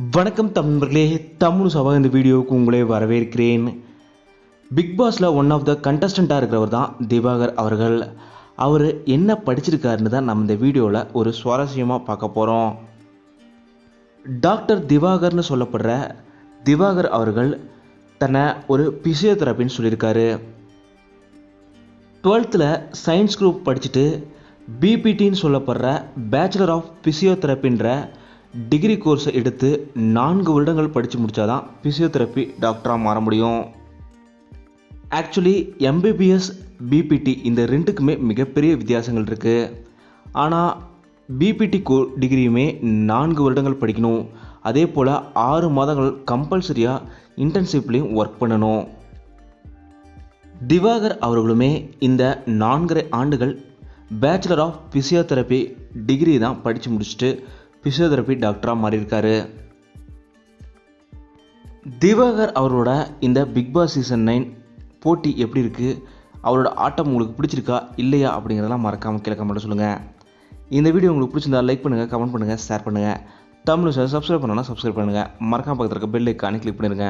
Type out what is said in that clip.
வணக்கம் தமிழர்களே தமிழ் சபா இந்த வீடியோவுக்கு உங்களே வரவேற்கிறேன். பிக் பாஸில் ஒன் ஆஃப் த கண்டஸ்டண்ட்டாக இருக்கிறவர் தான் திவாகர் அவர்கள். அவர் என்ன படிச்சிருக்காருன்னு தான் நம்ம இந்த வீடியோவில் ஒரு சுவாரஸ்யமாக பார்க்க போகிறோம் டாக்டர் திவாகர்னு சொல்லப்படுற திவாகர் அவர்கள் தன்னை ஒரு பிசியோதெரப்பின்னு சொல்லியிருக்காரு. டுவெல்த்தில் சயின்ஸ் குரூப் படிச்சுட்டு பிபிடின்னு சொல்லப்படுற பேச்சுலர் ஆஃப் பிசியோதெரப்பின்ற டிகிரி கோர்ஸை எடுத்து நான்கு வருடங்கள் படித்து முடித்தாதான் ஃபிசியோதெரப்பி டாக்டராக மாற முடியும். ஆக்சுவலி எம்பிபிஎஸ் பிபிடி இந்த ரெண்டுக்குமே மிகப்பெரிய வித்தியாசங்கள் இருக்குது ஆனால் பிபிடி கோ டிகிரியுமே நான்கு வருடங்கள் படிக்கணும். அதே போல் ஆறு மாதங்கள் கம்பல்சரியாக இன்டர்ன்ஷிப்லேயும் ஒர்க் பண்ணணும். திவாகர் அவர்களுமே இந்த நான்கரை ஆண்டுகள் பேச்சுலர் ஆஃப் ஃபிசியோதெரப்பி டிகிரி தான் படித்து முடிச்சுட்டு ஃபிசியோதெரபி டாக்டராக மாறியிருக்காரு. திவாகர் அவரோட இந்த பிக் பாஸ் சீசன் நைன் போட்டி எப்படி இருக்குது அவரோட ஆட்டம் உங்களுக்கு பிடிச்சிருக்கா? இல்லையா? அப்படிங்கிறதெல்லாம் மறக்காமல் கீழே கமெண்ட் சொல்லுங்கள் இந்த வீடியோ உங்களுக்கு பிடிச்சிருந்தா லைக் பண்ணுங்கள் கமெண்ட் பண்ணுங்கள் ஷேர் பண்ணுங்கள் தமிழ் சார் சப்ஸ்கிரைப் பண்ணலாம் சப்ஸ்கிரைப் பண்ணுங்கள் மறக்காம பக்கத்தில் இருக்க பெல் ஐக்கானே கிளிக் பண்ணிடுங்க